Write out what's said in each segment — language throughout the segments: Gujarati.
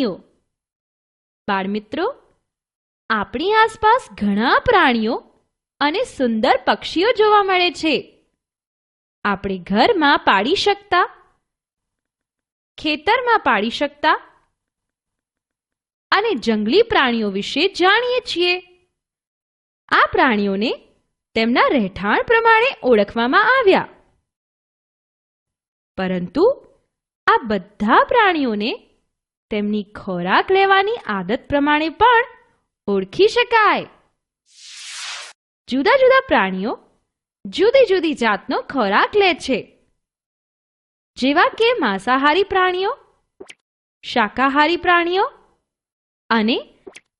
પ્રાણીઓ. બાળમિત્રો, આપણી આસપાસ ઘણા પ્રાણીઓ અને સુંદર પક્ષીઓ જોવા મળે છે. આપણે ઘરમાં પાડી શકતા, ખેતરમાં પાડી શકતા અને જંગલી પ્રાણીઓ વિશે જાણીએ છીએ. આ પ્રાણીઓને તેમના રહેઠાણ પ્રમાણે ઓળખવામાં આવ્યા. પરંતુ આ બધા પ્રાણીઓને તેમની ખોરાક લેવાની આદત પ્રમાણે પણ ઓળખી શકાય. જુદા જુદા પ્રાણીઓ જુદી જુદી જાતનો ખોરાક લે છે. જેવા કે માંસાહારી પ્રાણીઓ, શાકાહારી પ્રાણીઓ અને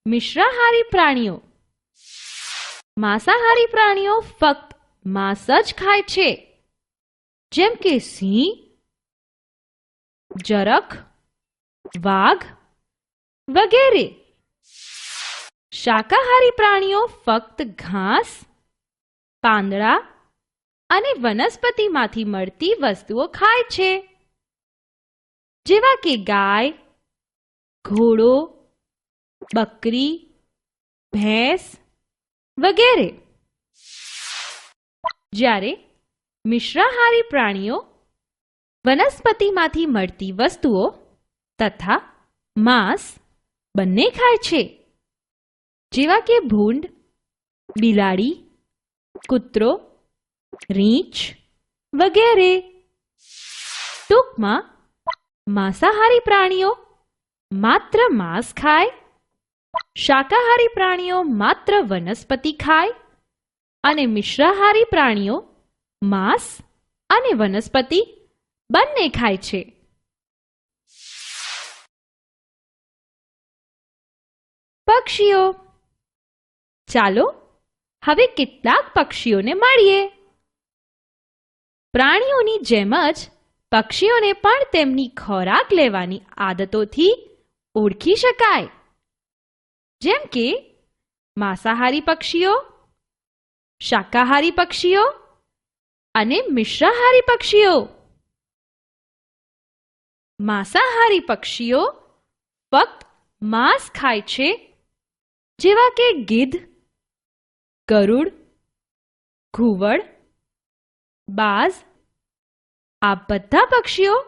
મિશ્રાહારી પ્રાણીઓ. માંસાહારી પ્રાણીઓ ફક્ત માંસ જ ખાય છે. જેમ કે સિંહ, જરખ વાઘ વગેરે. શાકાહારી પ્રાણીઓ ફક્ત ઘાસ, પાંદડા અને વનસ્પતિમાંથી મળતી વસ્તુઓ ખાય છે. જેવા કે ગાય, ઘોડો, બકરી, ભેંસ વગેરે. જ્યારે મિશ્રાહારી પ્રાણીઓ વનસ્પતિમાંથી મળતી વસ્તુઓ તથા માંસ બંને ખાય છે. જેવા કે ભૂંડ, બિલાડી, કૂતરો, રીંછ વગેરે. ટૂંકમાં, માંસાહારી પ્રાણીઓ માત્ર માંસ ખાય, શાકાહારી પ્રાણીઓ માત્ર વનસ્પતિ ખાય અને મિશ્રાહારી પ્રાણીઓ માંસ અને વનસ્પતિ બંને ખાય છે. પક્ષીઓ. ચાલો, હવે કેટલાક પક્ષીઓને મળીએ. પ્રાણીઓની જેમ જ પક્ષીઓને પણ તેમની ખોરાક લેવાની આદતોથી ઓળખી શકાય. જેમ કે, માંસાહારી પક્ષીઓ, શાકાહારી પક્ષીઓ અને મિશ્રાહારી પક્ષીઓ. માંસાહારી પક્ષીઓ ફક્ત માંસ ખાય છે જેવા કે ગીધ, ગરુડ, ઘુવડ બાજ આ બધા પક્ષીઓ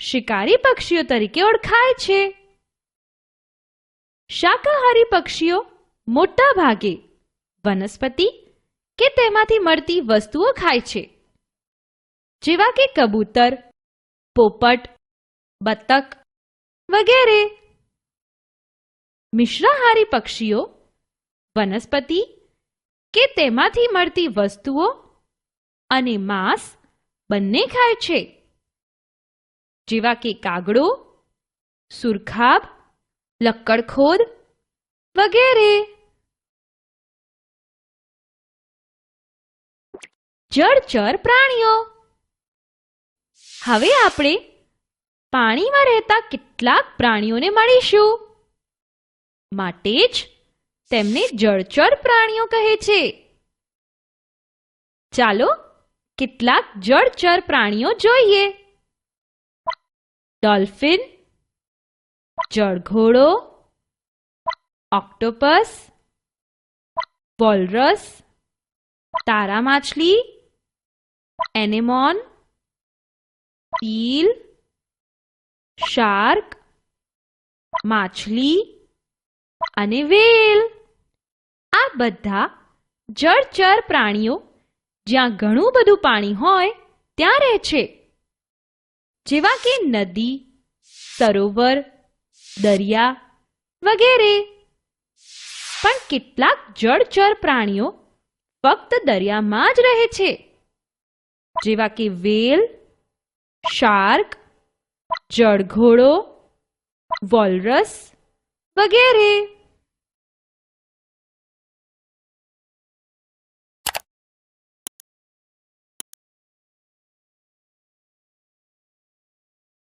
શિકારી પક્ષીઓ તરીકે ઓળખાય છે. શાકાહારી પક્ષીઓ મોટા ભાગે વનસ્પતિ કે તેમાંથી મળતી વસ્તુઓ ખાય છે. જેવા કે કબૂતર, પોપટ, બતક વગેરે. મિશ્રાહારી પક્ષીઓ, વનસ્પતિ કે તેમાંથી મળતી વસ્તુઓ અને માંસ બંને ખાય છે. જેવા કે કાગડો, સુરખાબ લક્કડખોદ વગેરે. જળચર પ્રાણીઓ. હવે આપણે પાણીમાં રહેતા કેટલાક પ્રાણીઓને મળીશું. માટે જ તેમને જળચર પ્રાણીઓ કહે છે. ચાલો કેટલાક જળચર પ્રાણીઓ જોઈએ. ડોલ્ફિન, જળઘોડો, ઓક્ટોપસ, વોલરસ તારા માછલી એનેમોન ઈલ શાર્ક, માછલી અને વેલ. આ બધા જળચર પ્રાણીઓ જ્યાં ઘણું બધું પાણી હોય, ત્યાં રહે છે. જેવા કે નદી, સરોવર, દરિયા વગેરે. પણ કેટલાક જળચર પ્રાણીઓ ફક્ત દરિયામાં જ રહે છે. જેવા કે વેલ, શાર્ક, જળઘોડો, વોલરસ વગેરે.